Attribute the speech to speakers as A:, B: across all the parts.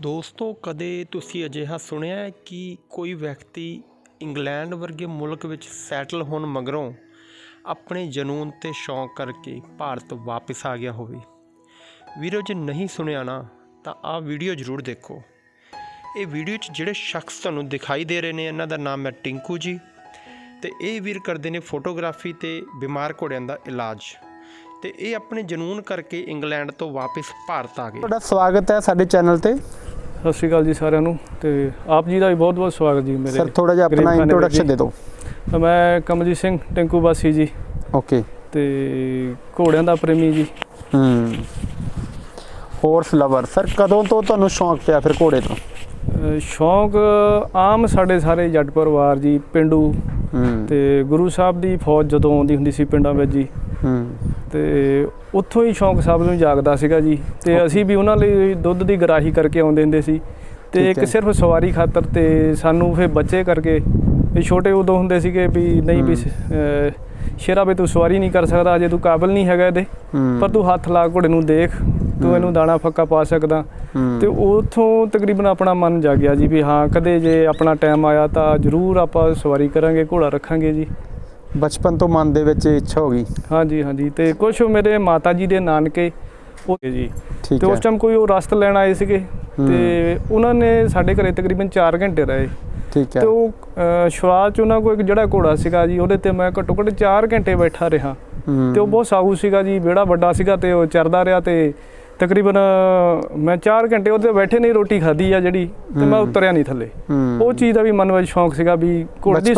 A: ਦੋਸਤੋ, ਕਦੇ ਤੁਸੀਂ ਅਜਿਹਾ ਸੁਣਿਆ ਹੈ ਕਿ ਕੋਈ ਵਿਅਕਤੀ ਇੰਗਲੈਂਡ ਵਰਗੇ ਮੁਲਕ ਵਿੱਚ ਸੈਟਲ ਹੋਣ ਮਗਰੋਂ ਆਪਣੇ ਜਨੂੰਨ ਤੇ ਸ਼ੌਂਕ ਕਰਕੇ ਭਾਰਤ ਵਾਪਸ ਆ ਗਿਆ ਹੋਵੇ? ਵੀਰੋ, ਜੇ ਨਹੀਂ ਸੁਣਿਆ ਨਾ, ਤਾਂ ਆਹ ਵੀਡੀਓ ਜ਼ਰੂਰ ਦੇਖੋ। ਇਹ ਵੀਡੀਓ 'ਚ ਜਿਹੜੇ ਸ਼ਖਸ ਤੁਹਾਨੂੰ ਦਿਖਾਈ ਦੇ ਰਹੇ ਨੇ, ਇਹਨਾਂ ਦਾ ਨਾਮ ਹੈ ਟਿੰਕੂ ਜੀ ਤੇ ਇਹ ਵੀਰ ਕਰਦੇ ਨੇ ਫੋਟੋਗ੍ਰਾਫੀ ਤੇ ਬਿਮਾਰ ਘੋੜਿਆਂ ਦਾ ਇਲਾਜ ਤੇ ਇਹ ਆਪਣੇ ਜਨੂੰਨ ਕਰਕੇ ਇੰਗਲੈਂਡ ਤੋਂ ਵਾਪਸ ਭਾਰਤ ਆ ਗਏ।
B: ਤੁਹਾਡਾ ਸਵਾਗਤ ਹੈ ਸਾਡੇ ਚੈਨਲ ਤੇ।
C: ਸਤਿ ਸ਼੍ਰੀ ਅਕਾਲ ਜੀ ਸਾਰਿਆਂ ਨੂੰ ਤੇ ਆਪ ਜੀ ਦਾ ਵੀ ਬਹੁਤ ਬਹੁਤ ਸਵਾਗਤ ਜੀ ਮੇਰੇ
B: ਸਰ ਥੋੜਾ ਜਿਹਾ ਆਪਣਾ ਇੰਟਰੋਡਕਸ਼ਨ ਦੇ ਦਿਓ।
C: ਮੈਂ ਕਮਲਜੀਤ ਸਿੰਘ ਟਿੰਕੂ ਬਾਸੀ ਜੀ।
B: ਓਕੇ
C: ਤੇ ਘੋੜਿਆਂ ਦਾ ਪ੍ਰੇਮੀ ਜੀ।
B: ਹੂੰ। ਹਾਰਸ ਲਵਰ ਸਰ ਕਦੋਂ ਤੋਂ ਤੁਹਾਨੂੰ ਸ਼ੌਂਕ ਪਿਆ ਫਿਰ ਘੋੜੇ ਤੋਂ?
C: ਸ਼ੌਂਕ ਆਮ ਸਾਡੇ ਸਾਰੇ ਜੱਟ ਪਰਿਵਾਰ ਜੀ ਪਿੰਡੂ ਤੇ ਗੁਰੂ ਸਾਹਿਬ ਦੀ ਫੌਜ ਜਦੋਂ ਆਉਂਦੀ ਹੁੰਦੀ ਸੀ ਪਿੰਡਾਂ ਵਿੱਚ ਜੀ। ਤੇ ਉੱਥੋਂ ਹੀ ਸ਼ੌਂਕ ਸਭ ਨੂੰ ਜਾਗਦਾ ਸੀਗਾ ਜੀ। ਤੇ ਅਸੀਂ ਵੀ ਉਹਨਾਂ ਲਈ ਦੁੱਧ ਦੀ ਗਰਾਹੀ ਕਰਕੇ ਆਉਂਦੇ ਹੁੰਦੇ ਸੀ। ਤੇ ਇੱਕ। ਸਿਰਫ ਸਵਾਰੀ ਖਾਤਰ ਤੇ ਸਾਨੂੰ ਫਿਰ ਬੱਚੇ ਕਰਕੇ ਵੀ ਛੋਟੇ ਉਦੋਂ ਹੁੰਦੇ ਸੀਗੇ ਵੀ ਨਹੀਂ ਵੀ ਸ਼ੇਰਾ ਵੀ ਤੂੰ ਸਵਾਰੀ ਨਹੀਂ ਕਰ ਸਕਦਾ ਅਜੇ ਤੂੰ ਕਾਬਿਲ ਨਹੀਂ ਹੈਗਾ ਇਹਦੇ। ਪਰ ਤੂੰ ਹੱਥ ਲਾ ਘੋੜੇ ਨੂੰ ਦੇਖ ਤੂੰ ਇਹਨੂੰ ਦਾਣਾ ਫੱਕਾ ਪਾ ਸਕਦਾ। ਤੇ ਉਥੋਂ ਤਕਰੀਬਨ ਆਪਣਾ ਮਨ ਜਾਗਿਆ ਜੀ ਵੀ ਹਾਂ ਕਦੇ ਜੇ ਆਪਣਾ ਟਾਈਮ ਆਇਆ ਤਾਂ ਜ਼ਰੂਰ ਆਪਾਂ ਸਵਾਰੀ ਕਰਾਂਗੇ ਘੋੜਾ ਰੱਖਾਂਗੇ ਜੀ।
B: ਬਚਪਨ ਤੋਂ ਮਨ ਦੇ ਵਿੱਚ ਇੱਛਾ ਹੋ ਗਈ?
C: ਹਾਂਜੀ ਹਾਂਜੀ। ਤੇ ਕੁਝ ਮੇਰੇ ਮਾਤਾ ਜੀ ਦੇ ਨਾਨਕੇ ਉਹ ਜੀ।
B: ਠੀਕ
C: ਤੇ ਉਸ ਟਾਈਮ ਕੋਈ ਉਹ ਰਸਤ ਲੈਣ ਆਏ ਸੀਗੇ। ਤੇ ਉਹਨਾਂ ਨੇ ਸਾਡੇ ਘਰੇ ਤਕਰੀਬਨ 4 ਘੰਟੇ ਰਹੇ।
B: ਠੀਕ ਹੈ।
C: ਤੇ ਉਹ ਸ਼ੁਰੂਆਤ ਚ ਉਹਨਾਂ ਕੋਲ ਇੱਕ ਜਿਹੜਾ ਘੋੜਾ ਸੀਗਾ ਜੀ ਉਹਦੇ ਤੇ ਮੈਂ ਘੱਟੋ ਘੱਟ 4 ਘੰਟੇ ਬੈਠਾ ਰਿਹਾ। ਤੇ ਉਹ ਬਹੁਤ ਸਾਊ ਸੀਗਾ ਜੀ ਵਿਹੜਾ ਵੱਡਾ ਸੀਗਾ ਤੇ ਉਹ ਚਰਦਾ ਰਿਹਾ ਤੇ ਤਕਰੀਬਨ ਮੈਂ 4 ਘੰਟੇ ਉਹਦੇ ਬੈਠੇ ਨਹੀਂ ਰੋਟੀ ਖਾਧੀ ਆ ਜਿਹੜੀ ਤੇ ਮੈਂ। ਉਤਰਿਆ ਨਹੀਂ ਥੱਲੇ। ਉਹ ਚੀਜ਼ ਦਾ ਵੀ ਮਨ ਵਿੱਚ ਸ਼ੌਂਕ ਸੀਗਾ ਵੀ ਘੋੜੇ ਦੀ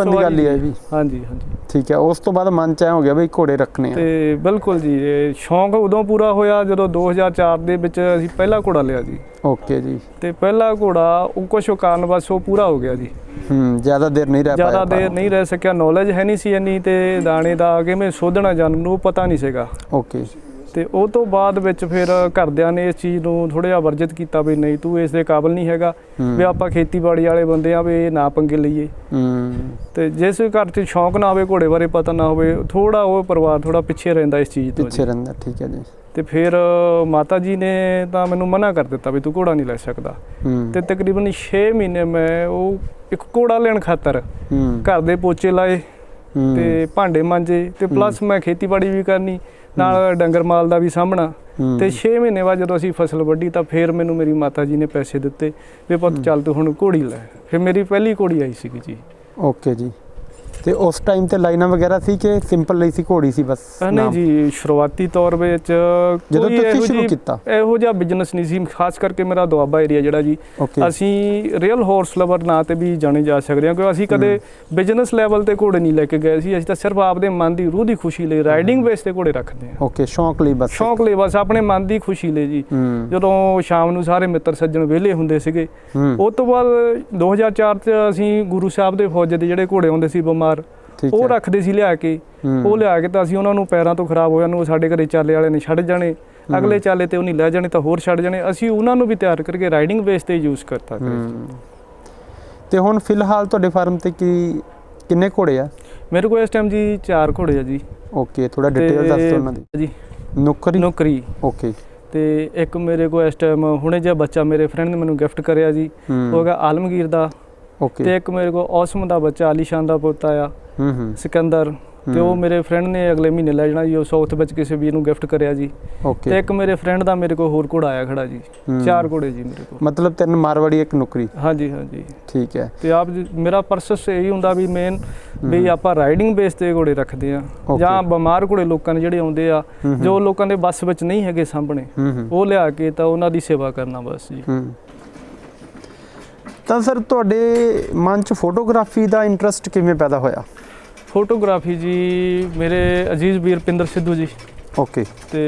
B: ਵੀ।
C: ਹਾਂਜੀ ਹਾਂਜੀ।
B: ਠੀਕ ਹੈ ਉਸ ਤੋਂ ਬਾਅਦ ਮਨ ਚ ਐ ਹੋ ਗਿਆ ਵੀ ਘੋੜੇ ਰੱਖਣੇ ਆ।
C: ਤੇ ਬਿਲਕੁਲ ਜੀ ਇਹ ਸ਼ੌਂਕ ਉਦੋਂ ਪੂਰਾ ਹੋਇਆ ਜਦੋਂ 2004 ਦੇ ਵਿੱਚ ਅਸੀਂ ਪਹਿਲਾ ਘੋੜਾ ਲਿਆ ਜੀ।
B: ਓਕੇ ਜੀ।
C: ਤੇ ਪਹਿਲਾ ਘੋੜਾ ਉਹ ਕੁਛ ਕਾਰਨ ਬਸ ਉਹ ਪੂਰਾ ਹੋ ਗਿਆ ਜੀ।
B: ਹੂੰ ਜ਼ਿਆਦਾ ਦੇਰ ਨਹੀਂ ਰਹਿ ਪਾਇਆ
C: ਜ਼ਿਆਦਾ ਦੇਰ। ਨਹੀਂ ਰਹਿ ਸਕਿਆ ਨੌਲੇਜ ਹੈ ਨਹੀਂ ਸੀ ਇੰਨੀ ਤੇ ਦਾਣੇ ਦਾ ਕਿਵੇਂ ਸੋਧਣਾ ਜਾਨਮ ਨੂੰ ਪਤਾ ਨਹੀਂ ਸੀਗਾ।
B: ਓਕੇ
C: ਤੇ ਉਹ ਤੋਂ ਬਾਅਦ ਵਿੱਚ ਫਿਰ ਘਰਦਿਆਂ ਨੇ ਇਸ ਚੀਜ਼ ਨੂੰ ਥੋੜਾ ਜਿਹਾ ਵਰਜਿਤ ਕੀਤਾ ਵੀ ਨਹੀਂ ਤੂੰ ਇਸ ਦੇ ਕਾਬਿਲ ਨਹੀਂ ਹੈਗਾ। ਵੀ ਆਪਾਂ ਖੇਤੀਬਾੜੀ ਵਾਲੇ ਬੰਦੇ ਆ ਵੀ ਇਹ ਨਾ ਪੰਗੇ ਲਈਏ। ਤੇ ਜਿਸ ਘਰ 'ਚ ਸ਼ੌਂਕ ਨਾ ਹੋਵੇ ਘੋੜੇ ਬਾਰੇ ਪਤਾ ਨਾ ਹੋਵੇ ਥੋੜਾ ਉਹ ਪਰਿਵਾਰ ਥੋੜਾ ਪਿੱਛੇ ਰਹਿੰਦਾ ਇਸ ਚੀਜ਼ ਤੋਂ।
B: ਪਿੱਛੇ ਰਹਿੰਦਾ ਠੀਕ ਹੈ ਜੀ।
C: ਤੇ ਫਿਰ ਮਾਤਾ ਜੀ ਨੇ ਤਾਂ ਮੈਨੂੰ ਮਨਾ ਕਰ ਦਿੱਤਾ ਵੀ ਤੂੰ ਘੋੜਾ ਨਹੀਂ ਲੈ ਸਕਦਾ। ਤੇ ਤਕਰੀਬਨ 6 ਮਹੀਨੇ ਮੈਂ ਉਹ ਇੱਕ ਘੋੜਾ ਲੈਣ ਖਾਤਰ ਘਰ ਦੇ ਪੋਚੇ ਲਾਏ। ਤੇ ਭਾਂਡੇ ਮਾਂਜੇ ਤੇ ਪਲੱਸ ਮੈਂ ਖੇਤੀਬਾੜੀ ਵੀ ਕਰਨੀ ਨਾਲ ਡੰਗਰ ਮਾਲ ਦਾ ਵੀ
B: ਹੂੰ।
C: ਤੇ 6 ਮਹੀਨੇ ਬਾਅਦ ਜਦੋਂ ਅਸੀਂ ਫਸਲ ਵੱਢੀ ਤਾਂ ਫਿਰ ਮੈਨੂੰ ਮੇਰੀ ਮਾਤਾ ਜੀ ਨੇ ਪੈਸੇ ਦਿੱਤੇ ਵੀ ਪੁੱਤ ਚੱਲ ਤੂੰ ਹੁਣ ਘੋੜੀ ਲੈ। ਫਿਰ ਮੇਰੀ ਪਹਿਲੀ ਘੋੜੀ ਆਈ ਸੀਗੀ ਜੀ।
B: ਓਕੇ ਜੀ। ਤੇ ਉਸ ਟਾਈਮ ਤੇ ਲਾਈਨਾਂ ਵਗੈਰਾ ਸੀ ਕਿ ਸਿੰਪਲ ਲਈ ਸੀ ਘੋੜੀ ਸੀ ਬਸ
C: ਨਹੀਂ? ਜੀ ਸ਼ੁਰੂਆਤੀ ਤੌਰ ਵਿੱਚ
B: ਜਦੋਂ ਤੁਸੀਂ ਸ਼ੁਰੂ ਕੀਤਾ।
C: ਇਹੋ ਜਿਹਾ ਬਿਜ਼ਨਸ ਨਹੀਂ ਸੀ ਖਾਸ ਕਰਕੇ ਮੇਰਾ ਦੁਆਬਾ ਏਰੀਆ ਜਿਹੜਾ ਜੀ ਅਸੀਂ ਰੀਅਲ ਹਾਰਸ ਲਵਰ ਨਾਂ ਤੇ ਵੀ ਜਾਣੇ ਜਾ ਸਕਦੇ ਹਾਂ ਕਿਉਂਕਿ ਅਸੀਂ ਕਦੇ ਬਿਜ਼ਨਸ ਲੈਵਲ ਤੇ ਘੋੜੇ ਨਹੀਂ ਲੈ ਕੇ ਗਏ ਸੀ ਅਸੀਂ ਤਾਂ ਸਿਰਫ ਆਪਦੇ ਮਨ ਦੀ ਰੂਹ ਦੀ ਖੁਸ਼ੀ ਲਈ ਰਾਈਡਿੰਗ ਬੇਸ ਤੇ ਘੋੜੇ ਰੱਖਦੇ ਹਾਂ।
B: ਓਕੇ ਸ਼ੌਂਕ ਲਈ ਬਸ।
C: ਸ਼ੌਂਕ ਲਈ ਬਸ ਆਪਣੇ ਮਨ ਦੀ ਖੁਸ਼ੀ ਲਈ ਜੀ। ਜਦੋਂ ਸ਼ਾਮ ਨੂੰ ਸਾਰੇ ਮਿੱਤਰ ਸੱਜਣ ਵਿਹਲੇ ਹੁੰਦੇ ਸੀਗੇ ਉਸ ਤੋਂ ਬਾਅਦ 2004 ਚ ਅਸੀਂ ਗੁਰੂ ਸਾਹਿਬ ਦੇ ਫੌਜ ਦੇ ਜਿਹੜੇ ਘੋੜੇ ਹੁੰਦੇ ਸੀ ਬਿਮਾਰ ਉਹ ਰੱਖਦੇ ਸੀ ਲਿਆ ਕੇ। ਉਹ ਲਿਆ ਕੇ ਤਾਂ ਅਸੀਂ ਉਹਨਾਂ ਨੂੰ ਪੈਰਾਂ ਤੋਂ ਖਰਾਬ ਹੋ ਜਾਣ ਨੂੰ ਸਾਡੇ ਘਰੇ ਚਾਲੇ ਵਾਲੇ ਨੇ ਛੱਡ ਜਾਣੇ। ਅਗਲੇ ਚਾਲੇ ਤੇ ਉਹਨੀ ਲੈ ਜਾਣੇ ਤਾਂ ਹੋਰ ਛੱਡ ਜਾਣੇ। ਅਸੀਂ ਉਹਨਾਂ ਨੂੰ ਵੀ ਤਿਆਰ ਕਰਕੇ ਰਾਈਡਿੰਗ ਬੇਸ ਤੇ ਯੂਜ਼ ਕਰਤਾ ਕਰੇ।
B: ਤੇ ਹੁਣ ਫਿਲਹਾਲ ਤੁਹਾਡੇ ਫਾਰਮ ਤੇ ਕੀ ਕਿੰਨੇ ਘੋੜੇ ਆ?
C: ਮੇਰੇ ਕੋਲ ਇਸ ਟਾਈਮ ਜੀ ਚਾਰ ਘੋੜੇ ਆ ਜੀ।
B: ਓਕੇ ਥੋੜਾ ਡਿਟੇਲ ਦੱਸ ਦਿਓ ਉਹਨਾਂ ਦੀ।
C: ਜੀ।
B: ਨੌਕਰੀ?
C: ਨੌਕਰੀ।
B: ਓਕੇ
C: ਤੇ ਇੱਕ ਮੇਰੇ ਕੋਲ ਇਸ ਟਾਈਮ ਹੁਣੇ ਜਿਹਾ ਬੱਚਾ ਮੇਰੇ ਫਰੈਂਡ ਨੇ ਮੈਨੂੰ ਗਿਫਟ ਕਰਿਆ ਜੀ। ਉਹ ਹੈਗਾ ਆਲਮਗੀਰ ਦਾ। ਤੇ ਇੱਕ ਮੇਰੇ ਕੋਲ ਔਸਮ ਦਾ ਬੱਚਾ ਆਲੀਸ਼ਾਨ ਦਾ ਪੁੱਤ ਆਇਆ
B: ਹੂੰ ਹੂੰ।
C: ਸਿਕੰਦਰ ਤੇ ਉਹ ਮੇਰੇ ਫਰੈਂਡ ਨੇ ਅਗਲੇ ਮਹੀਨੇ ਲੈ ਜਾਣਾ ਜੀ ਉਹ ਸਾਊਥ ਵਿੱਚ ਕਿਸੇ ਵੀਰ ਨੂੰ ਗਿਫਟ ਕਰਿਆ ਜੀ। ਤੇ ਇੱਕ ਮੇਰੇ ਫਰੈਂਡ ਦਾ ਮੇਰੇ ਕੋਲ ਹੋਰ ਘੋੜਾ ਆਇਆ ਖੜਾ ਜੀ। ਚਾਰ ਘੋੜੇ ਜੀ ਮੇਰੇ ਕੋਲ।
B: ਮਤਲਬ ਤਿੰਨ ਮਾਰਵਾੜੀ ਇੱਕ ਨੌਕਰੀ।
C: ਹਾਂਜੀ ਹਾਂਜੀ।
B: ਠੀਕ ਹੈ।
C: ਤੇ ਆਪ ਜੀ- ਮੇਰਾ ਪਰਸਸ ਇਹੀ ਹੁੰਦਾ ਵੀ ਮੇਨ ਵੀ ਆਪਾਂ ਰਾਈਡਿੰਗ ਬੇਸ ਤੇ ਘੋੜੇ ਰੱਖਦੇ ਆ. ਜਾਂ ਬਿਮਾਰ ਘੋੜੇ ਲੋਕਾਂ ਨੇ ਜਿਹੜੇ ਆਉਂਦੇ ਆ। ਜੋ ਲੋਕਾਂ ਦੇ ਬੱਸ ਵਿੱਚ ਨਹੀਂ ਹੈਗੇ ਸਾਹਮਣੇ ਉਹ ਲਿਆ ਕੇ ਤਾਂ ਉਹਨਾਂ ਦੀ ਸੇਵਾ ਕਰਨਾ ਬਸ ਜੀ।
B: ਤਾਂ ਸਰ ਤੁਹਾਡੇ ਮਨ ਚ ਫੋਟੋਗ੍ਰਾਫੀ ਦਾ ਇੰਟਰਸਟ ਕਿਵੇਂ ਪੈਦਾ ਹੋਇਆ?
C: ਫੋਟੋਗ੍ਰਾਫੀ ਜੀ ਮੇਰੇ ਅਜੀਜ਼ ਵੀਰ ਪਿੰਦਰ ਸਿੱਧੂ ਜੀ।
B: ਓਕੇ
C: ਤੇ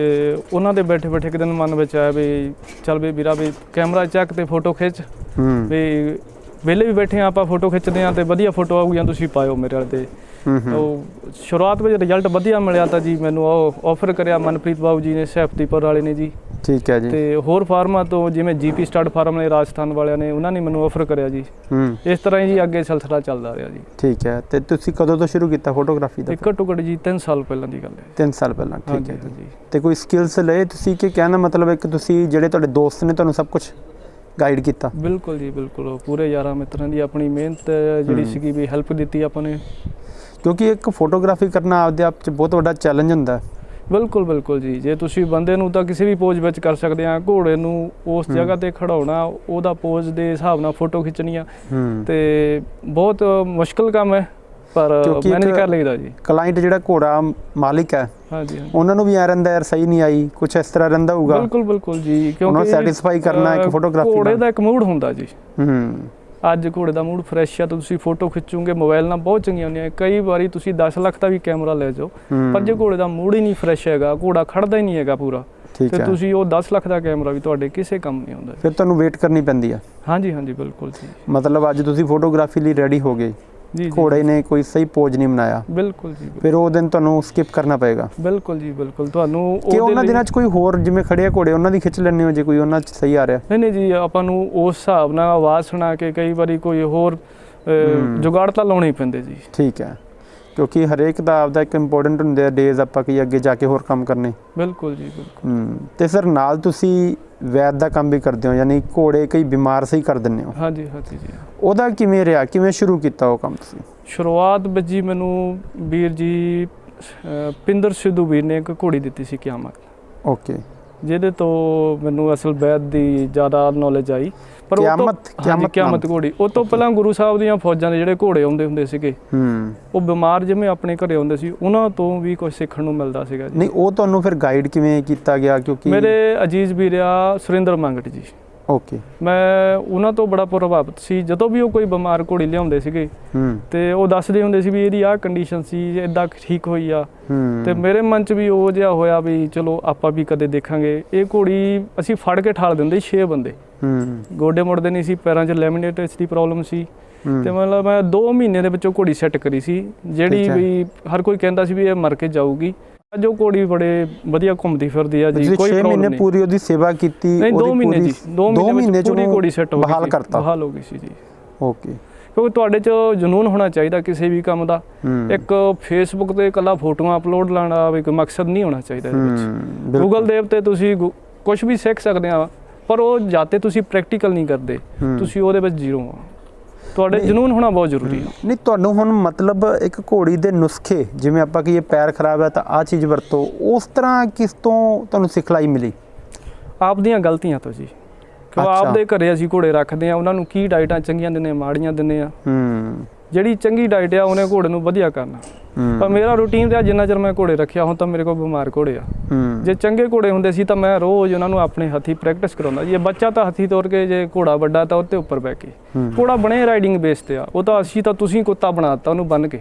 C: ਉਹਨਾਂ ਦੇ ਬੈਠੇ ਬੈਠੇ ਇੱਕ ਦਿਨ ਮਨ ਵਿੱਚ ਆਇਆ ਵੀ ਚੱਲ ਵੀ ਵੀਰਾ ਵੀ ਕੈਮਰਾ ਚੱਕ ਤੇ ਫੋਟੋ ਖਿੱਚ।
B: ਹੂੰ।
C: ਵੀ ਵਿਹਲੇ ਵੀ ਬੈਠੇ ਆ ਆਪਾਂ ਫੋਟੋ ਖਿੱਚਦੇ ਆ ਤੇ ਵਧੀਆ ਫੋਟੋ ਆਊਗੀਆਂ ਤੁਸੀਂ ਪਾਇਓ ਮੇਰੇ ਵਾਲੇ ਤੇ
B: ਹੂੰ ਹੂੰ।
C: ਉਹ ਸ਼ੁਰੂਆਤ ਵਿੱਚ ਰਿਜ਼ਲਟ ਵਧੀਆ ਮਿਲਿਆ ਤਾਂ ਜੀ ਮੈਨੂੰ ਉਹ ਆਫਰ ਕਰਿਆ ਮਨਪ੍ਰੀਤ ਬਾਬੂ ਜੀ ਨੇ ਸਹਿਬਦੀਪੁਰ ਵਾਲੇ ਨੇ ਜੀ।
B: ਠੀਕ ਹੈ ਜੀ।
C: ਤੇ ਹੋਰ ਫਾਰਮਾਂ ਤੋਂ ਜਿਵੇਂ ਜੀਪੀ ਸਟਾਰਟ ਫਾਰਮ ਨੇ ਰਾਜਸਥਾਨ ਵਾਲਿਆਂ ਨੇ ਉਹਨਾਂ ਨੇ ਮੈਨੂੰ ਆਫਰ ਕਰਿਆ ਜੀ।
B: ਹੂੰ।
C: ਇਸ ਤਰ੍ਹਾਂ ਹੀ ਜੀ ਅੱਗੇ ਸਿਲਸਿਲਾ ਚੱਲਦਾ ਰਿਹਾ ਜੀ।
B: ਠੀਕ ਹੈ ਤੇ ਤੁਸੀਂ ਕਦੋਂ ਤੋਂ ਸ਼ੁਰੂ ਕੀਤਾ ਫੋਟੋਗ੍ਰਾਫੀ ਦਾ?
C: ਘੱਟੋ ਘੱਟ ਜੀ 3 ਸਾਲ ਪਹਿਲਾਂ ਦੀ ਗੱਲ ਹੈ।
B: 3 ਸਾਲ ਪਹਿਲਾਂ ਠੀਕ ਹੈ ਜੀ। ਤੇ ਕੋਈ ਸਕਿੱਲਸ ਲਏ ਤੁਸੀਂ ਕਿ ਕਹਿਣ ਦਾ ਮਤਲਬ ਹੈ ਕਿ ਤੁਸੀਂ ਜਿਹੜੇ ਤੁਹਾਡੇ ਦੋਸਤ ਨੇ ਤੁਹਾਨੂੰ ਸਭ ਕੁਝ ਗਾਈਡ ਕੀਤਾ?
C: ਬਿਲਕੁਲ ਜੀ ਬਿਲਕੁਲ। ਪੂਰੇ ਯਾਰਾਂ ਮਿੱਤਰਾਂ ਦੀ ਆਪਣੀ ਮਿਹਨਤ ਜਿਹੜੀ ਸੀਗੀ ਵੀ ਹੈਲਪ ਦਿੱਤੀ ਆਪਾਂ ਨੇ।
B: ਕਿਉਂਕਿ ਇੱਕ ਫੋਟੋਗ੍ਰਾਫੀ ਕਰਨਾ ਆਪਦੇ ਆਪ 'ਚ ਬਹੁਤ ਵੱਡਾ ਚੈਲੰਜ ਹੁੰਦਾ ਹੈ।
C: ਬਿਲਕੁਲ ਬਿਲਕੁਲ ਜੀ। ਜੇ ਤੁਸੀਂ ਬੰਦੇ ਨੂੰ ਤਾਂ ਕਿਸੇ ਵੀ ਪੋਜ਼ ਵਿੱਚ ਕਰ ਸਕਦੇ ਆ ਘੋੜੇ ਨੂੰ ਉਸ ਜਗ੍ਹਾ ਤੇ ਖੜਾਉਣਾ ਉਹਦਾ ਪੋਜ਼ ਦੇ ਹਿਸਾਬ ਨਾਲ ਫੋਟੋ ਖਿੱਚਣੀ ਆ ਤੇ ਬਹੁਤ ਮੁਸ਼ਕਲ ਕੰਮ ਹੈ ਪਰ
B: ਕਿਉਂਕਿ ਇੱਕ-
C: ਕਰ ਲਈਦਾ ਜੀ।
B: ਕਲਾਇੰਟ ਜਿਹੜਾ ਘੋੜਾ ਮਾਲਿਕ ਹੈ
C: ਹਾਂਜੀ
B: ਉਹਨਾਂ ਨੂੰ ਵੀ ਐ ਰਹਿੰਦਾ ਯਾਰ ਸਹੀ ਨਹੀਂ ਆਈ ਕੁਝ ਇਸ ਤਰ੍ਹਾਂ ਰਹਿੰਦਾ ਹੋਊਗਾ।
C: ਬਿਲਕੁਲ ਬਿਲਕੁਲ ਜੀ
B: ਉਹਨਾਂ ਨੂੰ satisfy ਕਰਨਾ ਇੱਕ
C: ਅਹ,
B: photography
C: ਘੋੜੇ। ਦਾ। ਇੱਕ ਮੂਡ ਹੁੰਦਾ ਜੀ।
B: ਹੂੰ।
C: ਅੱਜ ਘੋੜੇ ਦਾ ਮੂਡ ਫਰੈਸ਼ ਆ ਤਾਂ ਤੁਸੀਂ ਫੋਟੋ ਖਿੱਚੋਗੇ ਮੋਬਾਈਲ ਨਾਲ ਬਹੁਤ ਚੰਗੀਆਂ ਹੁੰਦੀਆਂ ਕਈ ਵਾਰੀ ਤੁਸੀਂ 10 ਲੱਖ ਦਾ ਵੀ ਕੈਮਰਾ ਲੈ ਜਾਓ। ਪਰ ਜੇ ਘੋੜੇ ਦਾ ਮੂਡ ਹੀ ਨਹੀਂ ਫਰੈਸ਼ ਹੈਗਾ ਘੋੜਾ ਖੜਦਾ ਹੀ ਨਹੀਂ ਹੈਗਾ ਪੂਰਾ ਤੇ ਤੁਸੀਂ ਉਹ 10 ਲੱਖ ਦਾ ਕੈਮਰਾ ਵੀ ਤੁਹਾਡੇ ਕਿਸੇ ਕੰਮ ਨਹੀਂ ਆਉਂਦਾ।
B: ਫਿਰ ਤੁਹਾਨੂੰ ਵੇਟ ਕਰਨੀ ਪੈਂਦੀ ਹੈ
C: ਹਾਂਜੀ ਹਾਂਜੀ ਬਿਲਕੁਲ ਜੀ।
B: ਮਤਲਬ ਅੱਜ ਤੁਸੀਂ ਫੋਟੋਗ੍ਰਾਫੀ ਲਈ ਰੈਡੀ ਹੋ ਗਏ। ਘੋੜੇ ਨੇ ਕੋਈ ਸਹੀ ਪੋਜ ਨਹੀਂ ਬਣਾਇਆ।
C: ਬਿਲਕੁਲ ਜੀ।
B: ਫਿਰ ਉਹ ਦਿਨ ਤੁਹਾਨੂੰ ਸਕਿਪ ਕਰਨਾ ਪਏਗਾ।
C: ਬਿਲਕੁਲ ਜੀ ਬਿਲਕੁਲ। ਤੁਹਾਨੂੰ
B: ਕਿ ਉਹਨਾਂ ਦਿਨਾਂ 'ਚ ਕੋਈ ਹੋਰ ਜਿਵੇਂ ਖੜੇ ਆ ਘੋੜੇ ਉਹਨਾਂ ਦੀ ਖਿੱਚ ਲੈਣੇ ਹੋ ਜੇ ਕੋਈ ਉਹਨਾਂ 'ਚ ਸਹੀ ਆ ਰਿਹਾ?
C: ਨਹੀਂ ਨਹੀਂ ਜੀ ਆਪਾਂ ਨੂੰ ਉਸ ਹਿਸਾਬ ਨਾਲ ਆਵਾਜ਼ ਸੁਣਾ ਕੇ ਕਈ ਵਾਰੀ ਕੋਈ ਹੋਰ। ਜੁਗਾੜ ਤਾਂ ਲਾਉਣੇ ਪੈਂਦੇ ਜੀ।
B: ਠੀਕ ਹੈ। ਕਿਉਂਕਿ ਹਰੇਕ ਦਾ ਆਪਦਾ ਇੱਕ ਇੰਪੋਰਟੈਂਟ ਹੁੰਦੇ ਆ ਡੇਜ਼ ਆਪਾਂ ਕੀ ਅੱਗੇ ਜਾ ਕੇ ਹੋਰ ਕੰਮ ਕਰਨੇ।
C: ਬਿਲਕੁਲ ਜੀ ਬਿਲਕੁਲ।
B: ਤੇ ਸਰ ਨਾਲ ਤੁਸੀਂ ਵੈਦ ਦਾ ਕੰਮ ਵੀ ਕਰਦੇ ਹੋ ਯਾਨੀ ਘੋੜੇ ਕਈ ਬਿਮਾਰ ਸਹੀ ਕਰ ਦਿੰਦੇ ਹੋ।
C: ਹਾਂਜੀ ਹਾਂਜੀ ਜੀ।
B: ਉਹਦਾ ਕਿਵੇਂ ਰਿਹਾ? ਕਿਵੇਂ ਸ਼ੁਰੂ ਕੀਤਾ ਉਹ ਕੰਮ ਤੁਸੀਂ?
C: ਸ਼ੁਰੂਆਤ ਵਿੱਚ ਜੀ ਮੈਨੂੰ ਵੀਰ ਜੀ ਪਿੰਦਰ ਸਿੱਧੂ ਵੀਰ ਨੇ ਇੱਕ ਘੋੜੀ ਦਿੱਤੀ ਸੀ ਕਿਆਮਤ।
B: ਓਕੇ।
C: ਜਿਹਦੇ ਤੋਂ ਮੈਨੂੰ ਅਸਲ ਬੈਦ ਦੀ ਜ਼ਿਆਦਾ ਨੌਲੇਜ ਆਈ। ਪਰ
B: ਕਿਆਮਤ- ਕਿਆਮਤ
C: ਕਿਆਮਤ। ਘੋੜੀ। ਉਹ ਤੋਂ ਪਹਿਲਾਂ ਗੁਰੂ ਸਾਹਿਬ ਦੀਆਂ ਫੌਜਾਂ ਦੇ ਜਿਹੜੇ ਘੋੜੇ ਆਉਂਦੇ ਹੁੰਦੇ ਸੀਗੇ
B: ਹੂੰ।
C: ਉਹ ਬਿਮਾਰ ਜਿਵੇਂ ਆਪਣੇ ਘਰੇ ਆਉਂਦੇ ਸੀ ਉਹਨਾਂ ਤੋਂ ਵੀ ਕੁਝ ਸਿੱਖਣ ਨੂੰ ਮਿਲਦਾ ਸੀਗਾ ਜੀ।
B: ਨਹੀਂ ਉਹ ਤੁਹਾਨੂੰ ਫਿਰ ਗਾਈਡ ਕਿਵੇਂ ਕੀਤਾ ਗਿਆ? ਕਿਉਂਕਿ
C: ਮੇਰੇ ਅਜੀਜ਼ ਵੀਰ ਆ ਸੁਰਿੰਦਰ ਮੰਗਟ ਜੀ।
B: ਓਕੇ
C: ਮੈਂ ਉਹਨਾਂ ਤੋਂ ਬੜਾ ਪ੍ਰਭਾਵਿਤ ਸੀ। ਜਦੋਂ ਵੀ ਉਹ ਕੋਈ ਬਿਮਾਰ ਘੋੜੀ ਲਿਆਉਂਦੇ ਸੀਗੇ
B: ਹੂੰ।
C: ਤੇ ਉਹ ਦੱਸਦੇ ਹੁੰਦੇ ਸੀ ਵੀ ਇਹਦੀ ਆਹ ਕੰਡੀਸ਼ਨ ਸੀ ਇਦਾਂ ਠੀਕ ਹੋਈ ਆ। ਤੇ ਮੇਰੇ ਮਨ 'ਚ ਵੀ ਉਹ ਜਿਹਾ ਹੋਇਆ ਵੀ ਚਲੋ ਆਪਾਂ ਵੀ ਕਦੇ ਦੇਖਾਂਗੇ। ਇਹ ਘੋੜੀ ਅਸੀਂ ਫੜ ਕੇ ਠਾਲ ਦਿੰਦੇ 6 ਬੰਦੇ।
B: ਹੂੰ।
C: ਗੋਡੇ ਮੁੜਦੇ ਨਹੀਂ ਸੀ ਪੈਰਾਂ 'ਚ ਲੈਮੀਨੇਟਸ ਦੀ ਪ੍ਰੋਬਲਮ ਸੀ। ਤੇ ਮਤਲਬ ਮੈਂ 2 ਮਹੀਨੇ ਦੇ ਵਿੱਚ ਉਹ ਘੋੜੀ ਸੈੱਟ ਕਰੀ ਸੀ। ਜਿਹੜੀ। ਵੀ ਹਰ ਕੋਈ ਕਹਿੰਦਾ ਸੀ ਵੀ ਇਹ ਮਰ ਕੇ ਜਾਊਗੀ। ਉਹ ਘੋੜੀ ਬੜੇ ਵਧੀਆ ਘੁੰਮਦੀ ਫਿਰਦੀ ਆ ਜੀ ਕੋਈ
B: 6
C: ਪ੍ਰੋਬਲਮ
B: ਮਹੀਨੇ ਪੂਰੀ ਉਹਦੀ ਸੇਵਾ ਕੀਤੀ
C: ਨਹੀਂ 2
B: ਉਹਦੀ
C: ਮਹੀਨੇ ਜੀ 2
B: ਦੋ
C: ਮਹੀਨੇ
B: ਚ
C: ਪੂਰੀ ਘੋੜੀ ਸੈੱਟ ਹੋ ਗਈ
B: ਬਹਾਲ ਕਰਤਾ।
C: ਬਹਾਲ ਹੋ ਗਈ ਸੀ ਜੀ।
B: ਓਕੇ।
C: ਕਿਉਂਕਿ ਤੁਹਾਡੇ 'ਚ ਜਨੂਨ ਹੋਣਾ ਚਾਹੀਦਾ ਕਿਸੇ ਵੀ ਕੰਮ ਦਾ। ਇੱਕ ਫੇਸਬੁੱਕ ਤੇ ਇਕੱਲਾ ਫੋਟੋਆਂ ਅਪਲੋਡ ਲਾਣਾ ਵੀ ਕੋਈ ਮਕਸਦ ਨਹੀਂ ਹੋਣਾ ਚਾਹੀਦਾ ਇਹਦੇ ਵਿੱਚ। ਗੂਗਲ ਦੇ ਉੱਤੇ ਤੁਸੀਂ ਕੁਝ ਵੀ ਸਿੱਖ ਸਕਦੇ ਆ ਪਰ ਉਹ ਜਾਤੇ ਤੁਸੀਂ ਪ੍ਰੈਕਟੀਕਲ ਨਹੀਂ ਕਰਦੇ। ਤੁਸੀਂ ਉਹਦੇ ਵਿੱਚ ਜ਼ੀਰੋ ਆ। ਤੁਹਾਡੇ ਜਨੂਨ ਹੋਣਾ ਬਹੁਤ ਜ਼ਰੂਰੀ ਆ
B: ਨਹੀਂ ਤੁਹਾਨੂੰ ਹੁਣ ਮਤਲਬ ਇੱਕ ਘੋੜੀ ਦੇ ਨੁਸਖੇ ਜਿਵੇਂ ਆਪਾਂ ਕਹੀਏ ਪੈਰ ਖਰਾਬ ਹੈ ਤਾਂ ਆ ਚੀਜ਼ ਵਰਤੋ ਉਸ ਤਰ੍ਹਾਂ ਕਿਸ ਤੋਂ ਤੁਹਾਨੂੰ ਸਿਖਲਾਈ ਮਿਲੀ?
C: ਆਪਦੀਆਂ ਗਲਤੀਆਂ ਤੋਂ ਜੀ। ਕਿਉਂ
B: ਅੱਛਾ।
C: ਆਪਦੇ ਘਰੇ ਅਸੀਂ ਘੋੜੇ ਰੱਖਦੇ ਆ ਉਹਨਾਂ ਨੂੰ ਕੀ ਡਾਈਟਾਂ ਚੰਗੀਆਂ ਦਿੰਦੇ ਆ ਮਾੜੀਆਂ ਦਿੰਦੇ ਆ।
B: ਹੂੰ।
C: ਜਿਹੜੀ ਚੰਗੀ ਡਾਈਟ ਆ ਉਹਨੇ ਘੋੜੇ ਨੂੰ ਵਧੀਆ ਕਰਨਾ। ਪਰ ਮੇਰਾ ਰੂਟੀਨ ਤੇ ਜਿੰਨਾ ਚਿਰ ਮੈਂ ਘੋੜੇ ਰੱਖਿਆ ਹੁਣ ਤਾਂ ਮੇਰੇ ਕੋਲ ਬਿਮਾਰ ਘੋੜੇ ਆ। ਜੇ ਚੰਗੇ ਘੋੜੇ ਹੁੰਦੇ ਸੀ ਤਾਂ ਮੈਂ ਰੋਜ਼ ਉਹਨਾਂ ਨੂੰ ਆਪਣੇ ਹੱਥੀ ਪ੍ਰੈਕਟਿਸ ਕਰਾਉਂਦਾ ਜੇ ਬੱਚਾ ਤਾਂ ਹੱਥੀ ਤੋਰ ਕੇ ਜੇ ਘੋੜਾ ਵੱਡਾ ਤਾਂ ਉੱਤੇ ਉੱਪਰ ਬਹਿ ਕੇ। ਘੋੜਾ ਬਣੇ ਰਾਈਡਿੰਗ ਬੇਸ ਤੇ ਆ। ਉਹ ਤਾਂ ਅਸੀਂ ਤਾਂ ਤੁਸੀਂ ਕੁੱਤਾ ਬਣਾਤਾ ਉਹਨੂੰ ਬੰਨ ਕੇ।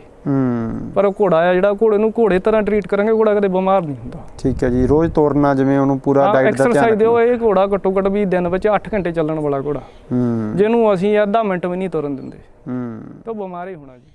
C: ਪਰ ਉਹ ਘੋੜਾ ਆ ਜਿਹੜਾ ਘੋੜੇ ਨੂੰ ਘੋੜੇ ਤਰ੍ਹਾਂ ਟਰੀਟ ਕਰਾਂਗੇ ਘੋੜਾ ਕਦੇ ਬਿਮਾਰ ਨਹੀਂ ਹੁੰਦਾ।
B: ਠੀਕ ਹੈ ਜੀ ਰੋਜ਼ ਤੋਰਨਾ ਜਿਵੇਂ ਉਹਨੂੰ ਪੂਰਾ ਡਾਈਟ ਦਾ ਧਿਆਨ
C: ਐਕਸਰਸਾਈਜ਼ ਦਿਓ ਇਹ ਘੋੜਾ ਘੱਟੋ ਘੱਟ ਵੀ ਦਿਨ ਵਿੱਚ 8 ਘੰਟੇ ਚੱਲਣ ਵਾਲਾ ਘੋੜਾ। ਜਿਹਨੂੰ ਅਸੀਂ ਅੱਧਾ ਮਿੰਟ ਵੀ ਨਹੀਂ ਤੁਰਨ ਦਿੰਦੇ।
B: ਹੂੰ।
C: ਤਾਂ ਬਿਮਾਰ ਹੀ ਹੋਣਾ ਜੀ।